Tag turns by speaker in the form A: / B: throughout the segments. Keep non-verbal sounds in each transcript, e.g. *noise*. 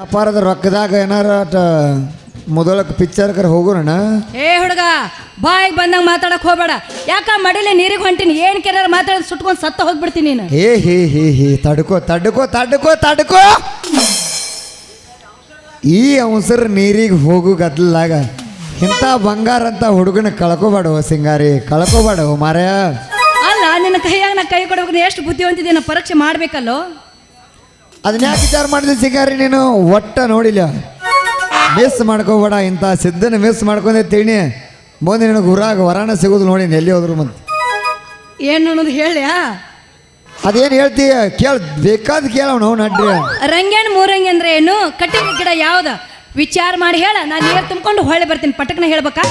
A: ವ್ಯಾಪಾರದ ರೊಕ್ಕದಾಗ ಏನಾರ ಮೊದಲ ಮೊದಲಕ್ಕೆ ಪಿಕ್ಚರ್ಕರ ಹೋಗೋಣ
B: ಏ ಹುಡುಗ ಬಾಯಿಗೆ ಬಂದಂಗ ಮಾತಾಡಕ್ ಹೋಗ್ಬೇಡ. ಯಾಕ ಮಡಿಲಿ ನೀರಿಗೆ ಹೊಂಟಿನಿ ಏನ್ ಕೆನಾರ ಮಾತಾಡ ಸುಟ್ಕೊಂಡು ಸತ್ತ ಹೋಗ್ಬಿಡ್ತೀನಿ ನೀನು.
A: ಏ ಹೇ ಹೇ ಹೇ ತಡ್ಕೋ ತಡ್ಕೋ ತಡ್ಕೋ ತಡ್ಕೋ. ಈ ಅವಸರ ನೀರಿಗೆ ಹೋಗು ಗದ್ಲಾಗ. ಇಂಥ ಬಂಗಾರ ಅಂತ ಹುಡುಗನ ಕಳ್ಕೊಬೇಡವ ಸಿಂಗಾರಿ ಕಳ್ಕೊಬೇಡವ ಮಾರ್ಯ.
B: ಅಲ್ಲ ನಿನ್ನ ಕೈಯಾಗ ನಾ ಕೈ ಕೊಡ್ಬೇಕು ಎಷ್ಟು ಬುದ್ಧಿವಂತಿದ್ದೀನ ಪರೀಕ್ಷೆ ಮಾಡ್ಬೇಕಲ್ಲೋ?
A: ಅದನ್ನ ಯಾಕೆ ವಿಚಾರ ಮಾಡಿದೆ ಸಿಗಾರಿ ನೀನು? ಒಟ್ಟ ನೋಡಿಲ್ಲ. ಮಿಸ್ ಮಾಡ್ಕೋಬೇಡ ಇಂಥ ಸಿದ್ಧನ ಮಿಸ್ ಮಾಡ್ಕೊಂಡೆ ತಿಳಿ ಮುಂದೆ ನಿನಗೆ ಊರಾಗ ವರಾಣ ಸಿಗೋದು ನೋಡಿ ಎಲ್ಲಿ ಹೋದ್ರು ಮತ್ತೆ
B: ಏನು ಅನ್ನೋದು ಹೇಳ್ಯಾ?
A: ಅದೇನು ಹೇಳ್ತೀಯ? ಕೇಳ ಬೇಕಾದ ಕೇಳ ನಾವು ನಡ್ರಿ.
B: ರಂಗೇಣ್ ಮೂರಂಗಿ ಅಂದ್ರೆ ಏನು? ಕಟ್ಟಿಗೆ ಗಿಡ ಯಾವ್ದು? ವಿಚಾರ ಮಾಡಿ ಹೇಳ ನಾನು ನೀರು ತುಂಬಿಕೊಂಡು ಹೊಳೆ ಬರ್ತೀನಿ. ಪಟಕ್ನ ಹೇಳ್ಬೇಕಾ?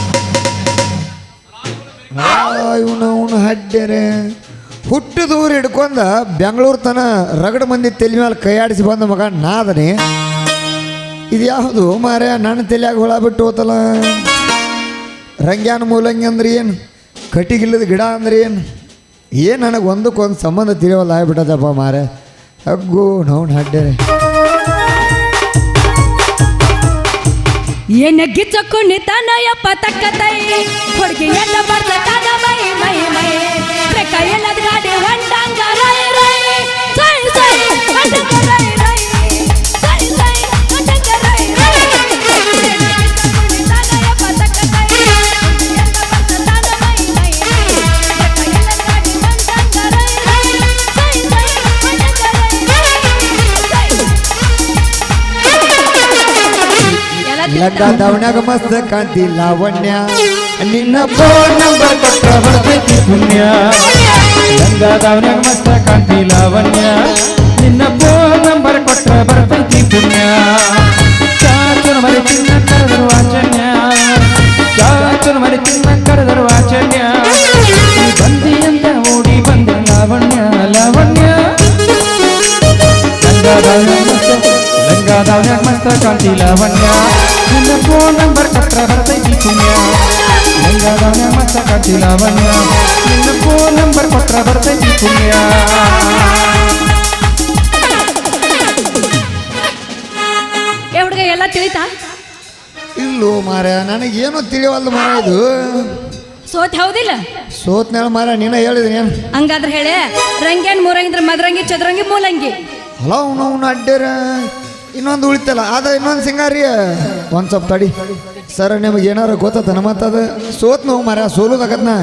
A: ಇವನು ಅವನು ಹಡ್ಡ್ಯಾರೆ. ಹುಟ್ಟಿದ ಊರು ಹಿಡ್ಕೊಂಡ ಬೆಂಗಳೂರು ತನ ರಗಡ ಮಂದಿ ತಲೆ ಮೇಲೆ ಕೈಯಾಡಿಸಿ ಬಂದ ಮಗ ನಾದನಿ. ಇದು ಯಾವುದು ಮಾರ್ಯ ನನ್ನ ತಲೆಯಾಗ ಹುಳ ಬಿಟ್ಟು ಹೋತಲ್ಲ. ರಂಗ್ಯಾನ ಮೂಲಂಗಿ ಅಂದ್ರೆ ಏನು? ಕಟ್ಟಿಗಿಲ್ಲದ ಗಿಡ ಅಂದ್ರೆ ಏನು? ಏನು ನನಗೆ ಒಂದಕ್ಕೊಂದು ಸಂಬಂಧ ತಿಳಿಯೋಲ್ಲ ಆಗ್ಬಿಟ್ಟದಪ್ಪ ಮಾರೆ ಅಗ್ಗು ನಾವು ಹಡ್ಡ್ಯಾರೆ
B: ಏನ ಗಿಚ್ಚಕ್ಕು ತಾನಯ್ಯಪ್ಪ ತಕ್ಕತೈ ಹುಡುಗಿ ಎಲ್ಲ ಬರ್ತದ ಎಲ್ಲ
A: ಲಗ್ಗ ದವಣ್ಯಾಗ ಮಸ್ತ್ ಕಾಂತಿ ಲಾವಣ್ಯ ನಿನ್ನ
C: ಫೋನ್ ನಂಬರ್ ಕೊಟ್ಟ ಬರ್ತೈತಿ ಪುಣ್ಯ ಗಂಗಾದವನ್ಯಾಗ ಮಸ್ತ ಕಾಂತಿ ಲಾವಣ್ಯ ನಿನ್ನ ಫೋನ್ ನಂಬರ್ ಕೊಟ್ಟ ಬರ್ತೈತಿ ಪುಣ್ಯ ಚಾಚುನ ಮರಿ ಚಿನ್ನ ಕರೆದರು ವಾಚನ್ಯ ಚಾಚುನ ಮರಿ ಚಿನ್ನ ಕರೆದರು ವಾಚನ್ಯ ನೀ ಬಂದಿ ಅಂತ ಓಡಿ ಬಂದ ಲಾವಣ್ಯ ಲಾವಣ್ಯ ಲಂಗಾದವನ್ಯಾಗ ಮಸ್ತ ಲಂಗಾದವನ್ಯಾಗ ಮಸ್ತ ಕಾಂತಿ ಲಾವಣ್ಯ ನಿನ್ನ ಫೋನ್ ನಂಬರ್ ಕೊಟ್ರ ಬರ್ತೈತಿ ಪುಣ್ಯ.
B: ಏ ಹುಡುಗ ಎಲ್ಲ ತಿಳಿತಾ?
A: ಇಲ್ಲೋ ಮಾರ ನನಗೇನು ತಿಳಿಯವಲ್ದು ಮಾರ ಇದು.
B: ಸೋತ್ ಹೌದಿಲ್ಲ?
A: ಸೋತ್ನೇಳ ಮಾರ ನೀನ ಹೇಳಿದ್ರಿ ಏನು?
B: ಹಂಗಾದ್ರೆ ಹೇಳಿ ರಂಗೇನ್ ಮೂರಂಗಿದ್ರ ಮದರಂಗಿ ಚದರಂಗಿ ಮೂಲಂಗಿ.
A: ಹಲೋ ಅಡ್ಡೇರ. ಇನ್ನೊಂದು ಉಳಿತಲ್ಲ. ಅದ ಇನ್ನೊಂದು ಸಿಂಗಾರಿ ಒಂದು ಸ್ವಲ್ಪ ತಡಿ. ಸರ್ ನಿಮಗೆ ಏನಾರು ಗೊತ್ತದ ಮತ್ತದ ಸೋತ್ ನೋವು ಮರ ಸೋಲುದಾಗತ್ನ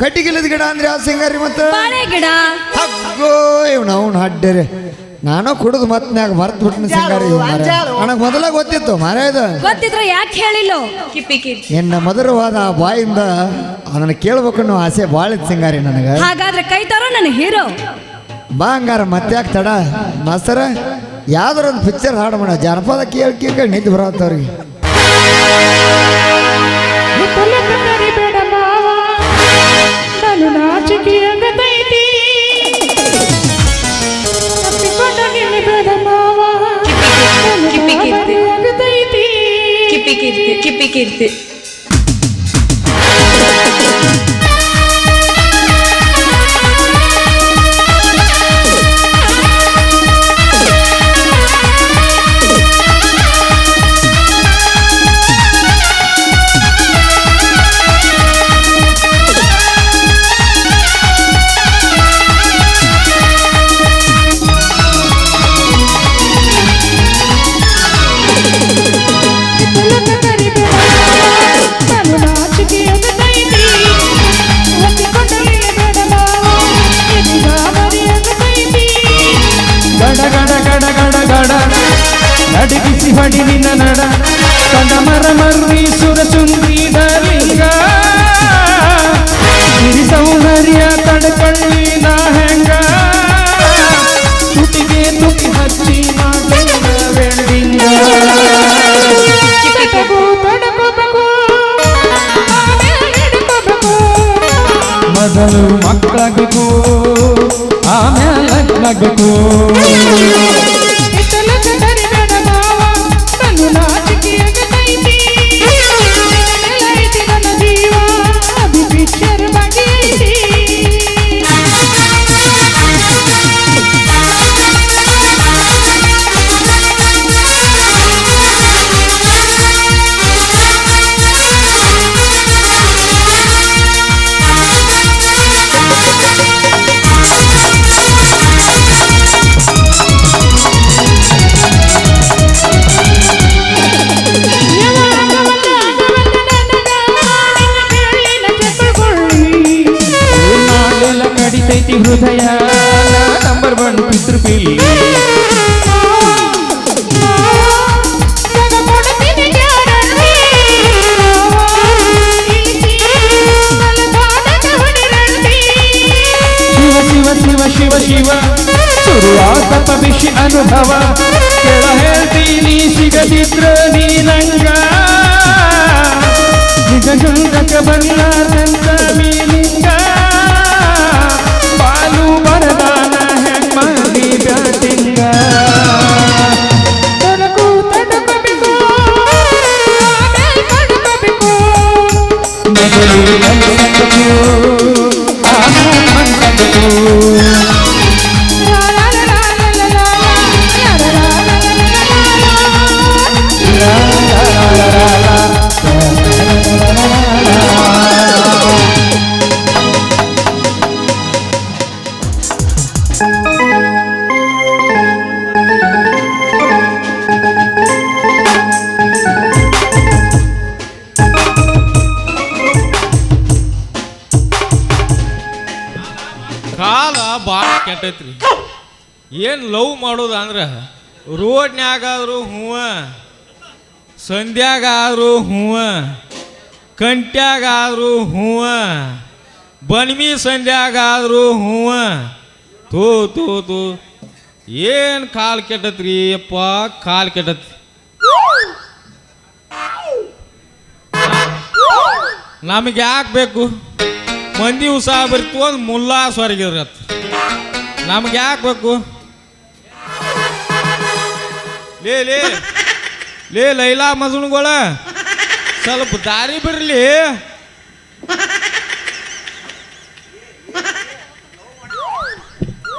A: ಕಟ್ಟಿಗಿಲ್ಲದ ಗಿಡ ಅಂದ್ರೆ ಆ ಸಿಂಗಾರಿ ಮತ್ತೆ?
B: ಬಾಳೆ ಗಿಡ.
A: ಹಗ್ಗೋ ಇವ್ನು ಅವ್ನು ಅಡ್ಡೇರೆ ನಾನು ಕುಡಿದು ಮತ್ನ್ಯಾಗ ಮರ್ತ್ ಬಿಟ್ಟಿನ ಸಿಂಗಾರಿ ನನಗ್ ನನಗೆ ಮೊದಲ ಗೊತ್ತಿತ್ತು ಮರ ಇದು.
B: ಗೊತ್ತಿದ್ರೆ ಯಾಕೆ ಹೇಳಿಲ್ಲ?
A: ನಿನ್ನ ಮಧುರವಾದ ಆ ಬಾಯಿಂದ ಅದನ್ನು ಕೇಳ್ಬೇಕು ಅನ್ನೋ ಆಸೆ ಭಾಳ ಇತ್ತು ಸಿಂಗಾರಿ ನನಗೆ.
B: ಹಾಗಾದ್ರೆ ಕೈ ತರೋ ನನ್ನ ಹೀರೋ.
A: ಬಾ ಹಂಗಾರ ಮತ್ತ್ಯಾಕೆ ತಡ. ಮಾಸ್ತರ ಯಾವ್ದಾರ ಒಂದು ಪಿಕ್ಚರ್ ಹಾಡು ಮಾಡ. ಜಾನಪದ ಕೇಳಿ ಕೇಳಿ ನಿಂತು ಬರತ್ತವ್ರಿಗೆ.
D: ಕಿಪ್ಪಿ ಕೀರ್ತಿ. ಕಿಪ್ಪಿ ಕೀರ್ತಿ.
C: ನಡಗಿಸಿ ಹೊಡಿ ನಿನ್ನ ನಡ ಕಂಡ ಮರ ಮರ್ರಿ ಸುರ ಸುಂದ್ರಿ ಡಲಿಂಗ ಸಿರಿ ಸೌಂದರ್ಯ ತಡ್ಕೊಳ್ಳಿ ನಾ ಹೆಂಗ ತುಟಿಗೆ ತುಟಿ ಹಚ್ಚಿ ಮಾಡೋಣ ವೆಲ್ಡಿಂಗ ತಡಕು ತಡಕೋಬೇಕು ಆಮೇಲೆ ಹಿಡ್ಕೋಬೇಕು ಮೊದಲು ಮಕ್ಕಳಾಗಬೇಕು ಆಮೇಲೆ ಲಗ್ನಾಗಬೇಕು ಶಿವ. ಶುರುವಾತ ಪವಿಷಿ ಅನುಭವ. ಕೆಳ ಹೇಳ್ತೀನಿ ಸಿಗದಿದ್ರ ನೀನಂಗ. ನಿಜ ಗಂಗಕ
E: ಬಂದ ತಂತ ಮೀನು. ಏನು ಲವ್ ಮಾಡೋದು ಅಂದ್ರೆ, ರೋಡ್ನ್ಯಾಗಾದ್ರು ಹೂವ, ಸಂಧ್ಯಾಗಾದರೂ ಹೂವ, ಕಂಟ್ಯಾಗಾದರೂ ಹೂವ, ಬನ್ಮಿ ಸಂಧ್ಯಾಗಾದರೂ ಹೂವ. ತೋ ತೋ ತೋ. ಏನು ಕಾಲು ಕೆಟ್ಟತ್ರಿ ಅಪ್ಪ, ಕಾಲು ಕೆಟ್ಟತ್ರಿ. ನಮಗೆ ಯಾಕೆ ಬೇಕು? ಮಂದಿ ಉತ್ಸಾಹ ಬರ್ತು ಒಂದು ಮುಲ್ಲಾ ಸ್ವರ್ಗಿರತ್ ನಮ್ಗೆ ಯಾಕೆ ಬೇಕು? ಲೇ ಲೇ. ಲೇ ಲೈಲಾ ಮಜುಣ್ಗಳ ಸ್ವಲ್ಪ ದಾರಿ ಬಿಡ್ಲಿ.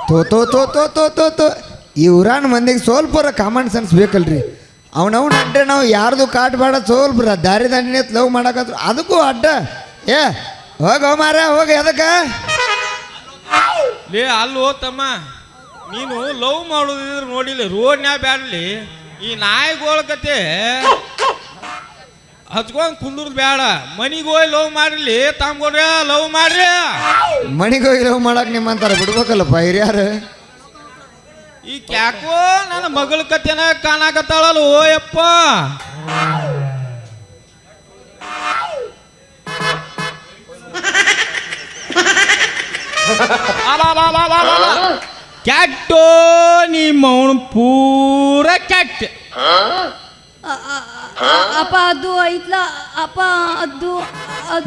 A: ತೋ ತೋ ತೋ ತೋ ತೋ ತೋ ತೋ. ಇವ್ರಾನ್ ಮಂದಿಗೆ ಸ್ವಲ್ಪ ಕಾಮನ್ ಸೆನ್ಸ್ ಬೇಕಲ್ರಿ. ಅವನವ್ನ ಅಡ್ಡ ನಾವು ಯಾರ್ದು ಕಾಟ್ ಬೇಡ ಸ್ವಲ್ಪ ದಾರಿ ದಾಂಡಿನ ಲವ್ ಮಾಡಕತ್ರು. ಅದಕ್ಕೂ ಅಡ್ಡ. ಏ ಹೋಗ ಮಾರ ಹೋಗ ಎದಕ್ಕೆ?
E: ಲೇ ಅಲ್ಲಿ ಹೋತಮ್ಮ ನೀನು ಲವ್ ಮಾಡೋದಿದ್ರೆ ನೋಡಿಲ್ಲ ರೋಡ್ನ್ಯಾಗ ಬ್ಯಾಡ್ಲಿ. ಈ ನಾಯಿಗಳ ಕತೆ ಹಚ್ಕೊಂಡ್ ಕುಂದ್ರದ್ ಬೇಡ ಮನಿಗೆ ಹೋಗಿ ಲವ್ ಮಾಡ್ಲಿ ತಾಮ್ಗೋಡ್ರ ಲವ್ ಮಾಡ್ರಿ.
A: ಮನೆಗೆ ಹೋಗಿ ಲವ್ ಮಾಡಕ್ ನಿಮ್ಮಂತಾರ ಬಿಡ್ಬೇಕಲ್ಲಪ್ಪ ಹಿರಿಯಾರು?
E: ಈ ಕ್ಯಾಕೋ ನನ್ನ ಮಗಳ ಕತೆನ ಕಾಣಾಕತ್ತಾಳಲ್ಲ ಓ ಯಪ್ಪ *laughs* ಕ್ಯಾಟೋ ನಿಮ್ಮ ಅವನು ಪೂರ ಕ್ಯಾಟ್.
B: ಅಪ್ಪ ಅದು ಐತ್ಲ ಅಪ್ಪ ಅದು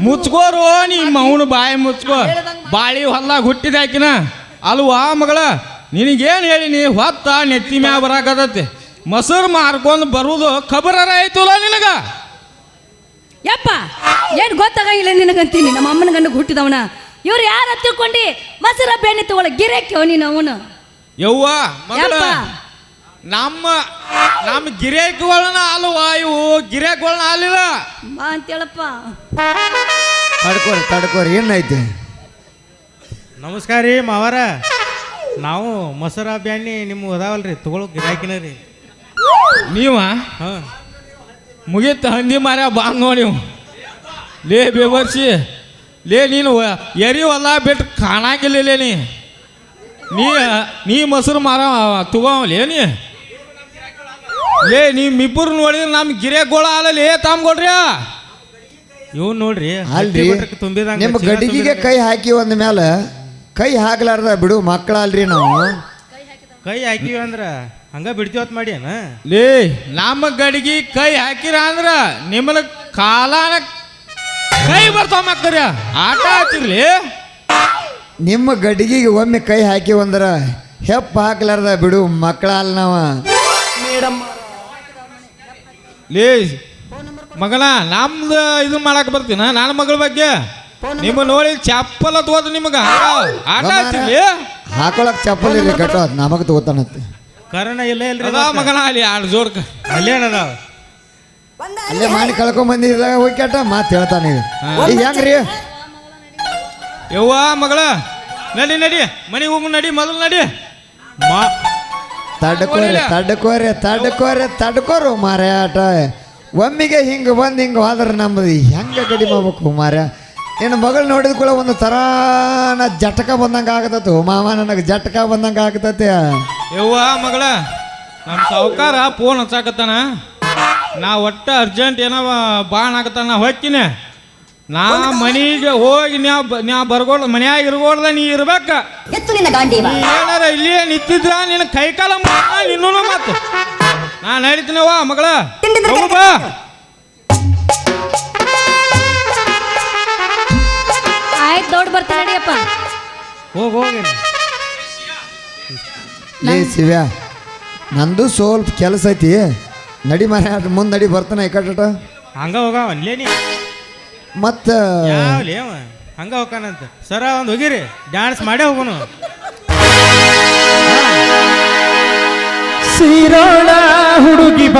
E: ಮುಚ್ಕೋರೋ ನಿಮ್ಮ ಅವನು ಬಾಯಿ ಮುಚ್ಕೋ. ಬಾಳಿ ಹೊಲ್ದಾಗ ಹುಟ್ಟಿದ ಆಕಿನ. ಅಲ್ವಾ ಮಗಳ? ನಿನಗೇನು ಹೇಳಿನಿ ಹೊತ್ತ ನೆತ್ತಿ ಮ್ಯಾಗ ಬರಾಕತೈತಿ ಮೊಸರು ಮಾರ್ಕೊಂಡು ಬರುವುದು ಖಬರ ಆಯ್ತು ನಿನಗ?
B: ಯಪ್ಪ ಏನು ಗೊತ್ತಾಗಿಲ್ಲ ನಿನಗಂತೀನಿ. ನಮ್ಮ ಅಮ್ಮನ ಗಂಡ ಹುಟ್ಟಿದವನ. ಇವ್ರು ಯಾರ ತಿಳ್ಕೊಂಡಿ ಮಸರ ಬೆಣ್ಣೆ ತಗೊಳ ಗಿರಕ್ಕೆ ನೀನು ಅವನು.
E: ಯವ್ವ ಮಗಳ. ನಮ್ಮ ನಮ್ಮ ಗಿರೇಕಗಳನ್ನ ಅಲ್ವಾ ಇವು? ಗಿರೇಕಗಳನ್ನ ಅಲ್ಲಿಲ್ಲ?
B: ಬಾ ಅಂತೇಳಪ್ಪ.
A: ತಡ್ಕೋರಿ ತಡ್ಕೋರಿ ಏನೈತಿ
F: ನಮಸ್ಕಾರ ರೀ ಮಾವಾರ. ನಾವು ಮೊಸರ ಬ್ಯಾಣಿ ನಿಮ್ಮ ಅದಾವಲ್ರಿ ತಗೊಳ್ಳೋ ಗಿರಾಕಿನ ರೀ.
E: ನೀವ?
F: ಹಾಂ.
E: ಮುಗೀತ ಹಂದಿ ಮಾರ್ಯ ಬಾ ನೋಡಿ ಲೇ ಬೇವರ್ಸಿ ಲೇ ನೀನು ಎರಿ ಹೊಲ ಬಿಟ್ಟು ಕಾಣಾಗಿಲ್ಲ ನೀ. ನೀ ನೀ ಮೊಸರು ಮಾರ ಏ ನೀ? ಲೇ ನಿಮ್ಮಿಬ್ಬರು ನೋಡಿದ್ರೆ ನಮ್ಮ ಗಿರೆಗೋಳ ಏ ತಾಮ್ಗೋಡ್ರಿ
F: ಇವ್ ನೋಡ್ರಿ
A: ಅಲ್ರಿ
F: ತುಂಬಿದಂಗ
A: ನಿಮ್ಮ ಗಡಿಗೆಗೆ ಕೈ ಹಾಕಿ ಒಂದ ಮ್ಯಾಲ ಕೈ ಹಾಕ್ಲಾರ್ದ ಬಿಡು ಮಕ್ಕಳ ಅಲ್ರಿ ನಾವು.
F: ಕೈ ಹಾಕಿವಿ ಅಂದ್ರ ಹಂಗ ಬಿಡ್ತೀವತ್ ಮಾಡಿ ಏನ?
E: ಲೇ ನಮ್ಮ ಗಡಿಗೆ ಕೈ ಹಾಕಿರ ಅಂದ್ರ ನಿಮ್ಮನ್ನ ಕಾಲಾನ ಕೈ ಬರ್ತಾವ ಮಕ್ಕಳ್ರಿ ಆಟ ಆಡ್ತಿರ್ಲಿ?
A: ನಿಮ್ಮ ಗಡಿಗೆಗೆ ಒಮ್ಮೆ ಕೈ ಹಾಕಿ ಒಂದರ ಹೆಪ್ಪ ಹಾಕ್ಲಾರ್ದ ಬಿಡು ಮಕ್ಕಳ ಅಲ್ಲ ನಾವ
E: ಲೇ ಮಗನ ನಮ್ದು ಇದು ಮಾಡಕ್ ಬರ್ತೀನ? ನನ್ನ ಮಗಳ ಬಗ್ಗೆ? ನಿಮ್ಮ ನೋಡಿ ಚಪ್ಪಲ ತೋದ್ ನಿಮಗ.
A: ಹಾಕೊಳಕ್ ಚಪ್ಪಲ್ ಇರ್ಲಿ ಕಟ್ಟೋ ನಮಗ್ ತಗೋತಾನತ್ತೆ
F: ಕಾರಣ ಇಲ್ಲ ಇಲ್ರಿ
E: ಮಗಳ ಮಗನ ಅಲ್ಲಿ ಆಡ್ ಜೋಡ್ಕ
F: ಅಲ್ಲೇನದಾವ
A: ಅಲ್ಲೇ ಮಾಡಿ ಕಳ್ಕೊಂಡ್ ಬಂದಿದ್ದಾಗ ಹೋಗಿ ಕೆಟ್ಟ ಮಾತು ಹೇಳ್ತಾನೆ. ಈಗ ಹೆಂಗ್ರಿ?
E: ಯವ್ವ ಮಗಳ ನಡಿ ನಡಿ. ಮನೆಗೆ ಹೋಗು ನಡಿ ಮೊದಲು ನಡಿ.
F: ಮಾ
A: ತಡ್ಕೋರಿ ತಡ್ಕೋರಿ ತಡ್ಕೋರಿ ತಡ್ಕೋರು ಮಾರಾಟ. ಒಮ್ಮಿಗೆ ಹಿಂಗೆ ಬಂದು ಹಿಂಗೆ ಹೋದ್ರೆ ನಮ್ಮದು ಹೆಂಗೆ ಕಡಿಮೆ ಆಗ್ಬೇಕು ಮಾರ್ಯ ಏನು ಮಗಳು ನೋಡಿದ ಕೂಡ ಒಂದು ತರಾನ ಜಟಕ ಬಂದಂಗೆ ಆಗತತ್ತು ಮಾವ ನನಗೆ ಜಟಕ ಬಂದಂಗೆ ಆಗತತೆ
E: ಯವ್ವ ಮಗಳ ನಮ್ಮ ಸಾವುಕಾರ ಫೋನ್ ಹಚ್ಚಾಕತ್ತಾನ. ನಾ ಒಟ್ಟ ಅರ್ಜೆಂಟ್ ಏನೋ ಬಾಣ ಆಗತ್ತಾನ ಹೊಕ್ಕಿನಿ ನಾ ಮನೆಗೆ ಹೋಗಿ ನಾ ಬ- ನಾ ಬರ್ಗೋಳ್ ಮನ್ಯಾಗ ಇರ್ಗೋಳ್ದ ನೀ ಇರ್ಬೇಕ.
G: ಎತ್ತು ನಿನ್ನ ಗಾಂಡೀವ.
E: ನೀ ಏನಾರ ಇಲ್ಲಿ ನಿಂತಿದ್ರ ನಿನ್ನ ಕೈಕಾಲ ನಿನ್ನೂ ಮಾತು ನಾ ನಡೀತೀನವ್ವ ಮಗಳ.
G: ತಿಂಡಿದ್ರೆ
E: ಹೋಗು ಬಾ.
B: ಆಯ್ತು ದೊಡ್ಡ ಬರ್ತೀನಿ ನಡಿಯಪ್ಪ
F: ಹೋಗಿ ಹೋಗಿ.
A: ಲೇ ಶಿವ್ಯ ನಂದು ಸ್ವಲ್ಪ ಕೆಲಸ ಐತಿ. ನಡಿ ಮನೆ ಮುಂದೆ ನಡಿ ಬರ್ತಾನೆ ಈ ಕಟ್ಟ
F: ಹಂಗ ಹೋಗ ಅಲ್ಲೇ ನೀ.
A: ಮತ್ತು
F: ಯಾವ್ಲೇ ಅವ? ಹಂಗ ಹೋಗ್ತಾನಂತ ಸರ ಒಂದು ಹೋಗಿರಿ. ಡ್ಯಾನ್ಸ್ ಮಾಡೇ ಹೋಗೋನು.
C: ಸೀರೋಳ ಹುಡುಗಿ ಬಾ.